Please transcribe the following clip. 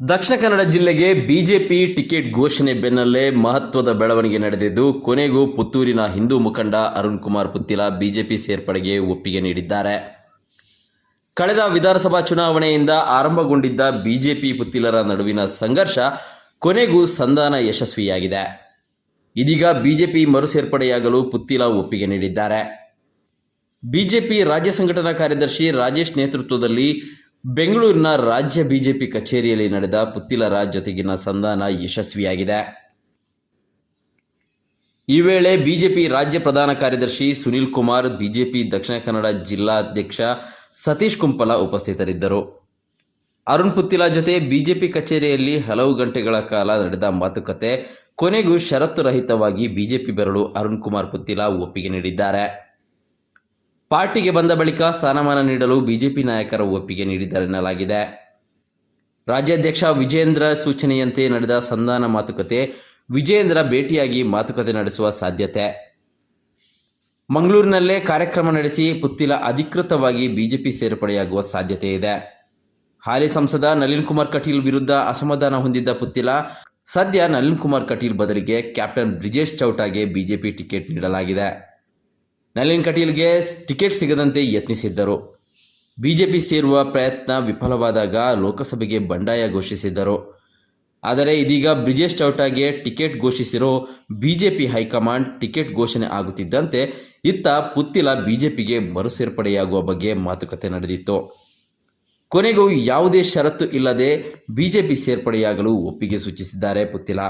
ದಕ್ಷಿಣ ಕನ್ನಡ ಜಿಲ್ಲೆಗೆ BJP ticket ಘೋಷಣೆ ಬೆನ್ನಲ್ಲೇ ಮಹತ್ವದ ಬೆಳವಣಿಗೆ ನಡೆದಿದ್ದು, ಕೊನೆಗೂ ಪುತ್ತೂರಿನ ಹಿಂದೂ ಮುಖಂಡ ಅರುಣ್ ಕುಮಾರ್ ಪುತ್ತಿಲ ಬಿಜೆಪಿ ಸೇರ್ಪಡೆಗೆ ಒಪ್ಪಿಗೆ ನೀಡಿದ್ದಾರೆ. ಕಳೆದ ವಿಧಾನಸಭಾ ಚುನಾವಣೆಯಿಂದ ಆರಂಭಗೊಂಡಿದ್ದ ಬಿಜೆಪಿ ಪುತ್ತಿಲರ ನಡುವಿನ ಸಂಘರ್ಷ ಕೊನೆಗೂ ಸಂಧಾನ ಯಶಸ್ವಿಯಾಗಿದೆ. ಇದೀಗ ಬಿಜೆಪಿ ಮರು ಸೇರ್ಪಡೆಯಾಗಲು ಪುತ್ತಿಲ ಒಪ್ಪಿಗೆ ನೀಡಿದ್ದಾರೆ. ಬಿಜೆಪಿ ರಾಜ್ಯ ಸಂಘಟನಾ ಕಾರ್ಯದರ್ಶಿ ರಾಜೇಶ್ ನೇತೃತ್ವದಲ್ಲಿ ಬೆಂಗಳೂರಿನ ರಾಜ್ಯ ಬಿಜೆಪಿ ಕಚೇರಿಯಲ್ಲಿ ನಡೆದ ಪುತ್ತಿಲರ ಜೊತೆಗಿನ ಸಂಧಾನ ಯಶಸ್ವಿಯಾಗಿದೆ. ಈ ವೇಳೆ ಬಿಜೆಪಿ ರಾಜ್ಯ ಪ್ರಧಾನ ಕಾರ್ಯದರ್ಶಿ ಸುನಿಲ್ ಕುಮಾರ್, ಬಿಜೆಪಿ ದಕ್ಷಿಣ ಕನ್ನಡ ಜಿಲ್ಲಾಧ್ಯಕ್ಷ ಸತೀಶ್ ಕುಂಪಲ ಉಪಸ್ಥಿತರಿದ್ದರು. ಅರುಣ್ ಪುತ್ತಿಲ ಜೊತೆ ಬಿಜೆಪಿ ಕಚೇರಿಯಲ್ಲಿ ಹಲವು ಗಂಟೆಗಳ ಕಾಲ ನಡೆದ ಮಾತುಕತೆ, ಕೊನೆಗೂ ಷರತ್ತು ರಹಿತವಾಗಿ ಬಿಜೆಪಿ ಬೆರಳು ಅರುಣ್ ಕುಮಾರ್ ಪುತ್ತಿಲ ಒಪ್ಪಿಗೆ ನೀಡಿದ್ದಾರೆ. ಪಾರ್ಟಿಗೆ ಬಂದ ಬಳಿಕ ಸ್ಥಾನಮಾನ ನೀಡಲು ಬಿಜೆಪಿ ನಾಯಕರ ಒಪ್ಪಿಗೆ ನೀಡಿದ್ದಾರೆನ್ನಲಾಗಿದೆ ರಾಜ್ಯಾಧ್ಯಕ್ಷ ವಿಜೇಂದ್ರ ಸೂಚನೆಯಂತೆ ನಡೆದ ಸಂಧಾನ ಮಾತುಕತೆ ವಿಜೇಂದ್ರ ಭೇಟಿಯಾಗಿ ಮಾತುಕತೆ ನಡೆಸುವ ಸಾಧ್ಯತೆ. ಮಂಗಳೂರಿನಲ್ಲೇ ಕಾರ್ಯಕ್ರಮ ನಡೆಸಿ ಪುತ್ತಿಲ ಅಧಿಕೃತವಾಗಿ ಬಿಜೆಪಿ ಸೇರ್ಪಡೆಯಾಗುವ ಸಾಧ್ಯತೆ ಇದೆ. ಹಾಲಿ ಸಂಸದ ನಳಿನ್ ಕುಮಾರ್ ಕಟೀಲ್ ವಿರುದ್ಧ ಅಸಮಾಧಾನ ಹೊಂದಿದ್ದ ಪುತ್ತಿಲ, ಸದ್ಯ ನಳಿನ್ ಕುಮಾರ್ ಕಟೀಲ್ ಬದಲಿಗೆ ಕ್ಯಾಪ್ಟನ್ ಬ್ರಿಜೇಶ್ ಚೌಟಾಗೆ ಬಿಜೆಪಿ ಟಿಕೆಟ್ ನೀಡಲಾಗಿದೆ. ನಳಿನ್ ಕಟೀಲ್ಗೆ ಟಿಕೆಟ್ ಸಿಗದಂತೆ ಯತ್ನಿಸಿದ್ದರು. ಬಿಜೆಪಿ ಸೇರುವ ಪ್ರಯತ್ನ ವಿಫಲವಾದಾಗ ಲೋಕಸಭೆಗೆ ಬಂಡಾಯ ಘೋಷಿಸಿದ್ದರು. ಆದರೆ ಇದೀಗ ಬ್ರಿಜೇಶ್ ಚೌಟಾಗೆ ಟಿಕೆಟ್ ಘೋಷಿಸಿರೋ ಬಿಜೆಪಿ ಹೈಕಮಾಂಡ್ ಟಿಕೆಟ್ ಘೋಷಣೆ ಆಗುತ್ತಿದ್ದಂತೆ ಇತ್ತ ಪುತ್ತಿಲ ಬಿಜೆಪಿಗೆ ಮರು ಸೇರ್ಪಡೆಯಾಗುವ ಬಗ್ಗೆ ಮಾತುಕತೆ ನಡೆದಿತ್ತು. ಕೊನೆಗೂ ಯಾವುದೇ ಷರತ್ತು ಇಲ್ಲದೆ ಬಿಜೆಪಿ ಸೇರ್ಪಡೆಯಾಗಲು ಒಪ್ಪಿಗೆ ಸೂಚಿಸಿದ್ದಾರೆ ಪುತ್ತಿಲ.